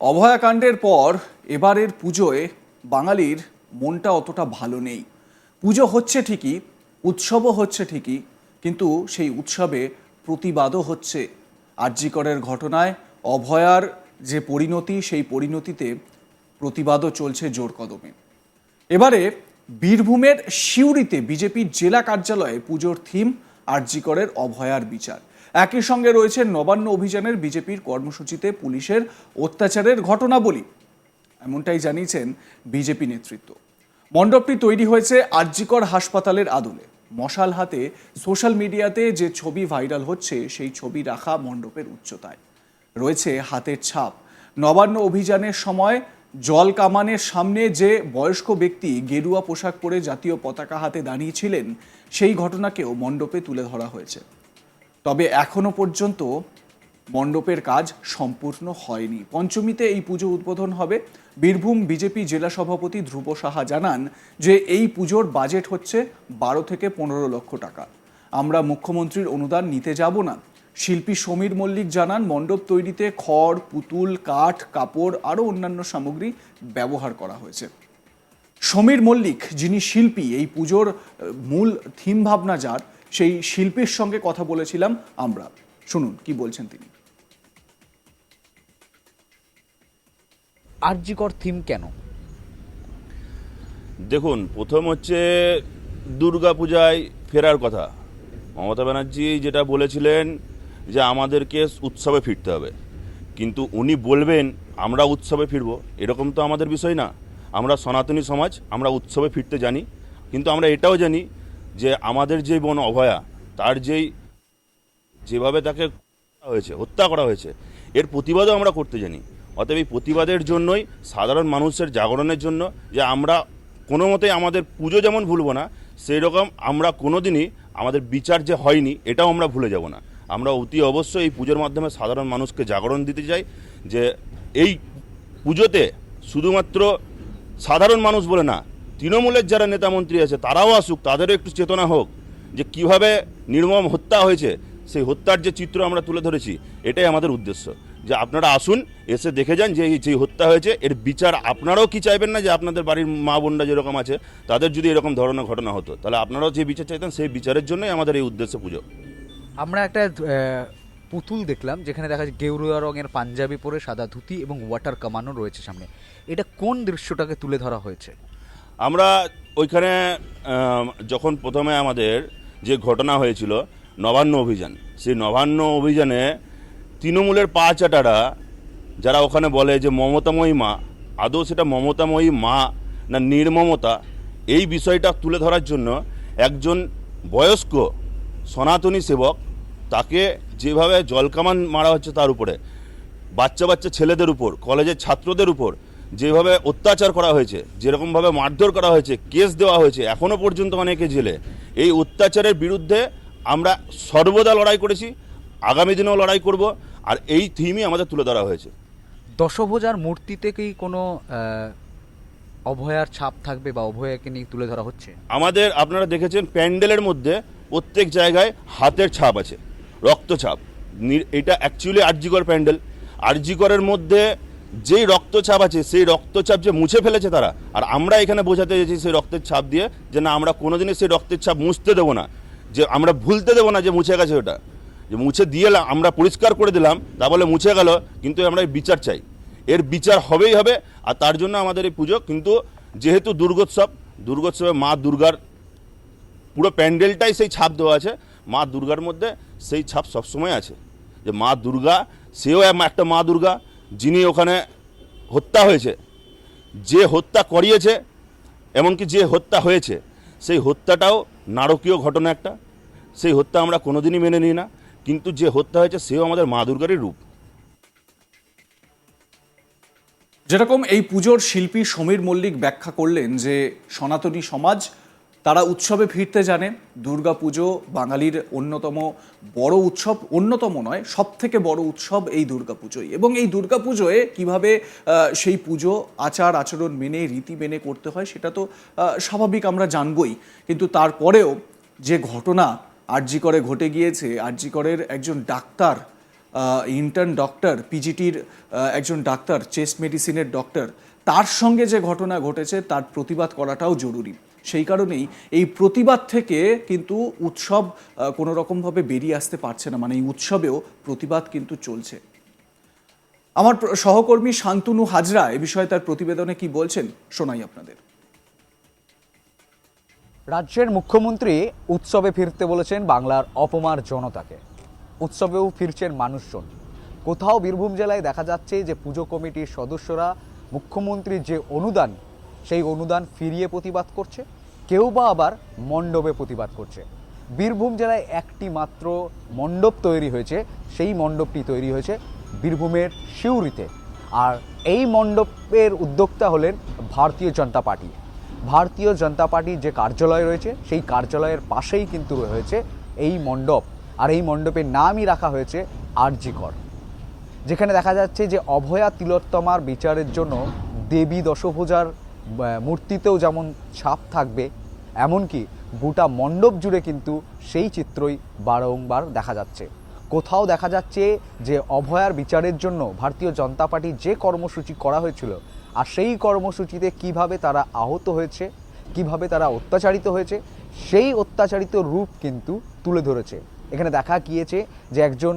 অভয়াকাণ্ডের পর এবারের পুজোয় বাঙালির মনটা অতটা ভালো নেই। পুজো হচ্ছে ঠিকই, উৎসবও হচ্ছে ঠিকই, কিন্তু সেই উৎসবে প্রতিবাদও হচ্ছে। আরজিকরের ঘটনায় অভয়ার যে পরিণতি, সেই পরিণতিতে প্রতিবাদও চলছে জোর কদমে। এবারে বীরভূমের সিউড়িতে বিজেপির জেলা কার্যালয়ে পুজোর থিম আরজিকরের অভয়ার বিচার। একই সঙ্গে রয়েছে নবান্ন অভিযানের বিজেপির কর্মসূচিতে পুলিশের অত্যাচারের ঘটনাবলী। এমনটাই জানিয়েছেন বিজেপি নেতৃত্ব। মণ্ডপটি তৈরি হয়েছে আরজিকর হাসপাতালের আদলে। মশাল হাতে সোশ্যাল মিডিয়াতে যে ছবি ভাইরাল হচ্ছে, সেই ছবি রাখা মণ্ডপের উচ্চতায়। রয়েছে হাতের ছাপ। নবান্ন অভিযানের সময় জল কামানের সামনে যে বয়স্ক ব্যক্তি গেরুয়া পোশাক পরে জাতীয় পতাকা হাতে দাঁড়িয়েছিলেন, সেই ঘটনাকেও মণ্ডপে তুলে ধরা হয়েছে। তবে এখনও পর্যন্ত মণ্ডপের কাজ সম্পূর্ণ হয়নি। পঞ্চমীতে এই পুজো উদ্বোধন হবে। বীরভূম বিজেপি জেলা সভাপতি ধ্রুব সাহা জানান যে এই পুজোর বাজেট হচ্ছে বারো থেকে পনেরো লক্ষ টাকা। আমরা মুখ্যমন্ত্রীর অনুদান নিতে যাব না। শিল্পী সমীর মল্লিক জানান, মণ্ডপ তৈরিতে খড়, পুতুল, কাঠ, কাপড়, আরও অন্যান্য সামগ্রী ব্যবহার করা হয়েছে। সমীর মল্লিক, যিনি শিল্পী, এই পুজোর মূল থিম ভাবনা যার সেই শিল্পীর সঙ্গে কথা বলেছিলাম আমরা। শুনুন কি বলছেন তিনি? আরজিকর থিম কেন? দেখুন প্রথম হচ্ছে দুর্গা পূজায় ফেরার কথা। মমতা ব্যানার্জি যেটা বলেছিলেন যে আমাদেরকে উৎসবে ফিরতে হবে। কিন্তু উনি বলবেন আমরা উৎসবে ফিরবো। এরকম তো আমাদের বিষয় না। আমরা সনাতনী সমাজ আমরা উৎসবে ফিরতে জানি। কিন্তু আমরা এটাও জানি যে আমাদের যে বোন অভয়া, তার যেই যেভাবে তাকে হয়েছে, হত্যা করা হয়েছে, এর প্রতিবাদও আমরা করতে জানি। অতএব এই প্রতিবাদের জন্যই সাধারণ মানুষের জাগরণের জন্য যে আমরা কোনো মতেই আমাদের পুজো যেমন ভুলবো না সেই রকম আমরা কোনো দিনই আমাদের বিচার যে হয়নি, এটাও আমরা ভুলে যাব না। আমরা অতি অবশ্যই এই পুজোর মাধ্যমে সাধারণ মানুষকে জাগরণ দিতে চাই যে এই পুজোতে শুধুমাত্র সাধারণ মানুষ বলে না তৃণমূলের যারা নেতামন্ত্রী আছে, তারাও আসুক, তাদেরও একটু চেতনা হোক যে কীভাবে নির্মম হত্যা হয়েছে, সেই হত্যার যে চিত্র আমরা তুলে ধরেছি, এটাই আমাদের উদ্দেশ্য। যে আপনারা আসুন, এসে দেখে যান যে এই যে হত্যা হয়েছে, এর বিচার আপনারাও কি চাইবেন না যে আপনাদের বাড়ির মা বোনরা যেরকম আছে, তাদের যদি এরকম ধরনের ঘটনা হতো, তাহলে আপনারাও যে বিচার চাইতেন, সেই বিচারের জন্যই আমাদের এই উদ্দেশ্য পুজো। আমরা একটা পুতুল দেখলাম, যেখানে দেখা যাচ্ছে গেরুয়া রঙের পাঞ্জাবি পরে সাদা ধুতি এবং ওয়াটার কামানো রয়েছে সামনে। এটা কোন দৃশ্যটাকে তুলে ধরা হয়েছে? আমরা ওইখানে যখন প্রথমে আমাদের যে ঘটনা হয়েছিল, নবান্ন অভিযান, সেই নবান্ন অভিযানে তৃণমূলের পা চাটারা, যারা ওখানে বলে যে মমতাময়ী মা, আদৌ সেটা মমতাময়ী মা না নির্মমতা, এই বিষয়টা তুলে ধরার জন্য একজন বয়স্ক সনাতনী সেবক তাকে যেভাবে জলকামান মারা হচ্ছে তার উপরে বাচ্চা বাচ্চা ছেলেদের উপর, কলেজের ছাত্রদের উপর যেভাবে অত্যাচার করা হয়েছে যেরকমভাবে মারধর করা হয়েছে কেস দেওয়া হয়েছে এখনও পর্যন্ত অনেকে জেলে। এই অত্যাচারের বিরুদ্ধে আমরা সর্বদা লড়াই করেছি আগামী দিনেও লড়াই করব আর এই থিমই আমাদের তুলে ধরা হয়েছে। দশভোজার মূর্তিতে কি কোনো অভয়ার ছাপ থাকবে বা অভয়াকে নিয়ে তুলে ধরা হচ্ছে? আমাদের আপনারা দেখেছেন প্যান্ডেলের মধ্যে প্রত্যেক জায়গায় হাতের ছাপ আছে রক্তছাপ এটা অ্যাকচুয়ালি আরজিকর প্যান্ডেল। আরজিকরের মধ্যে যেই রক্তচাপ আছে, সেই রক্তচাপ যে মুছে ফেলেছে তারা, আর আমরা এখানে বোঝাতে চেয়েছি সেই রক্তের ছাপ দিয়ে যে না, আমরা কোনোদিনই সেই রক্তের ছাপ মুছতে দেবো না, যে আমরা ভুলতে দেবো না যে মুছে গেছে ওটা। যে মুছে দিয়ে আমরা পরিষ্কার করে দিলাম, তা বলে মুছে গেল, কিন্তু আমরা বিচার চাই। এর বিচার হবেই হবে, আর তার জন্য আমাদের এই পুজো, কিন্তু যেহেতু দুর্গোৎসব, দুর্গোৎসবে মা দুর্গার পুরো প্যান্ডেলটাই সেই ছাপ দেওয়া আছে, মা দুর্গার মধ্যে সেই ছাপ সবসময় আছে। যে মা দুর্গা, সেও একটা মা দুর্গা যিনি ওখানে হত্যা হয়েছে, যে হত্যা করিয়েছে, এমনকি যে হত্যা হয়েছে, সেই হত্যাটাও নারকীয় ঘটনা একটা। সেই হত্যা আমরা কোনোদিনই মেনে নিই না, কিন্তু যে হত্যা হয়েছে, সেও আমাদের মা দুর্গারই রূপ। যেরকম এই পুজোর শিল্পী সমীর মল্লিক ব্যাখ্যা করলেন যে, সনাতনী সমাজ তারা উৎসবে ফিরতে জানে দুর্গা পুজো বাঙালির অন্যতম বড় উৎসব, অন্যতম নয় সব থেকে বড় উৎসব এই দুর্গা পুজোই। এবং এই দুর্গা পুজোয় কীভাবে সেই পুজো আচার আচরণ মেনে, রীতি মেনে করতে হয় সেটা তো স্বাভাবিক আমরা জানবই। কিন্তু তারপরেও যে ঘটনা আরজি করে ঘটে গিয়েছে আরজি করের একজন ডাক্তার ইন্টার্ন ডক্টর পিজিটির একজন ডাক্তার চেস্ট মেডিসিনের ডক্টর তার সঙ্গে যে ঘটনা ঘটেছে তার প্রতিবাদ করাটাও জরুরি। সেই কারণেই এই প্রতিবাদ থেকে কিন্তু উৎসব কোনো রকমভাবে বেরিয়ে আসতে পারছে না। মানে এই উৎসবেও প্রতিবাদ কিন্তু চলছে। আমার সহকর্মী শান্তনু হাজরা এ বিষয়ে তার প্রতিবেদনে কি বলছেন, শোনাই আপনাদের। রাজ্যের মুখ্যমন্ত্রী উৎসবে ফিরতে বলেছেন বাংলার অপমার জনতাকে। উৎসবেও ফিরছেন মানুষজন। কোথাও বীরভূম জেলায় দেখা যাচ্ছে যে পুজো কমিটির সদস্যরা মুখ্যমন্ত্রীর যে অনুদান, সেই অনুদান ফিরিয়ে প্রতিবাদ করছে। কেউ বা আবার মণ্ডপে প্রতিবাদ করছে। বীরভূম জেলায় একটি মাত্র মণ্ডপ তৈরি হয়েছে, সেই মণ্ডপটি তৈরি হয়েছে বীরভূমের সিউড়িতে আর এই মণ্ডপের উদ্যোক্তা হলেন ভারতীয় জনতা পার্টি। ভারতীয় জনতা পার্টির যে কার্যালয় রয়েছে, সেই কার্যালয়ের পাশেই কিন্তু রয়েছে এই মণ্ডপ। আর এই মণ্ডপের নামই রাখা হয়েছে আরজিকর যেখানে দেখা যাচ্ছে যে অভয়া তিলোত্তমার বিচারের জন্য দেবী দশভূজার মূর্তিতেও যেমন ছাপ থাকবে, এমনকি গোটা মণ্ডপ জুড়ে কিন্তু সেই চিত্রই বারংবার দেখা যাচ্ছে। কোথাও দেখা যাচ্ছে যে অভয়ার বিচারের জন্য ভারতীয় জনতা পার্টি যে কর্মসূচি করা হয়েছিল, আর সেই কর্মসূচিতে কীভাবে তারা আহত হয়েছে, কীভাবে তারা অত্যাচারিত হয়েছে, সেই অত্যাচারিত রূপ কিন্তু তুলে ধরেছে। এখানে দেখা গিয়েছে যে একজন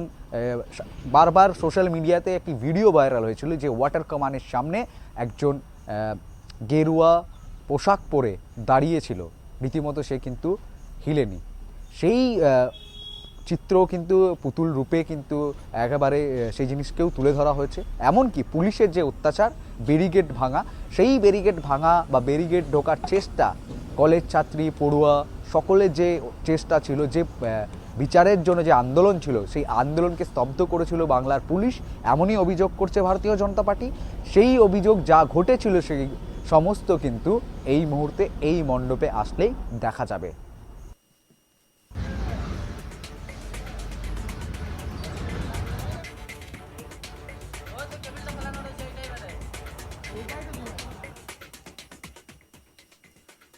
বারবার সোশ্যাল মিডিয়াতে একটি ভিডিও ভাইরাল হয়েছিল যে ওয়াটার কমানের সামনে একজন গেরুয়া পোশাক পরে দাঁড়িয়েছিল। রীতিমতো সে কিন্তু হিলেনি। সেই চিত্র কিন্তু পুতুল রূপে কিন্তু একেবারে সেই জিনিসকেও তুলে ধরা হয়েছে। এমনকি পুলিশের যে অত্যাচার ব্যারিগেড ভাঙা, সেই ব্যারিগেড ভাঙা বা ব্যারিগেড ঢোকার চেষ্টা, কলেজ ছাত্রী, পড়ুয়া সকলের যে চেষ্টা ছিল, যে বিচারের জন্য যে আন্দোলন ছিল, সেই আন্দোলনকে স্তব্ধ করেছিল বাংলার পুলিশ, এমনই অভিযোগ করছে ভারতীয় জনতা পার্টি। সেই অভিযোগ যা ঘটেছিল, সেই সমস্ত কিন্তু এই মুহূর্তে এই মণ্ডপে আসলেই দেখা যাবে।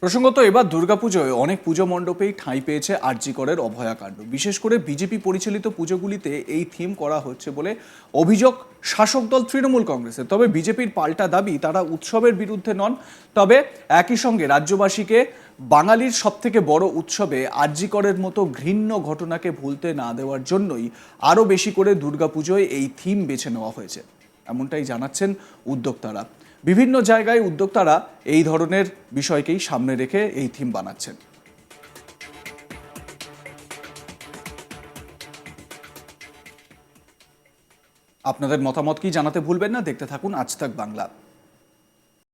প্রসঙ্গত এবার দুর্গাপুজোয় অনেক পুজো মণ্ডপেই ঠাঁই পেয়েছে আরজিকরের অভয়াকাণ্ড। বিশেষ করে বিজেপি পরিচালিত পুজোগুলিতে এই থিম করা হচ্ছে বলে অভিযোগ শাসক দল তৃণমূল কংগ্রেসের। তবে বিজেপির পাল্টা দাবি, তারা উৎসবের বিরুদ্ধে নন। তবে একই সঙ্গে রাজ্যবাসীকে বাঙালির সবথেকে বড় উৎসবে আরজিকরের মতো ঘৃণ্য ঘটনাকে ভুলতে না দেওয়ার জন্যই আরও বেশি করে দুর্গাপুজোয় এই থিম বেছে নেওয়া হয়েছে। এমনটাই জানাচ্ছেন উদ্যোক্তারা। বিভিন্ন জায়গায় উদ্যোক্তারা এই ধরনের বিষয়কেই সামনে রেখে এই থিম বানাচ্ছেন। আপনাদের মতামত কি জানাতে ভুলবেন না? দেখতে থাকুন আজ তাক বাংলা।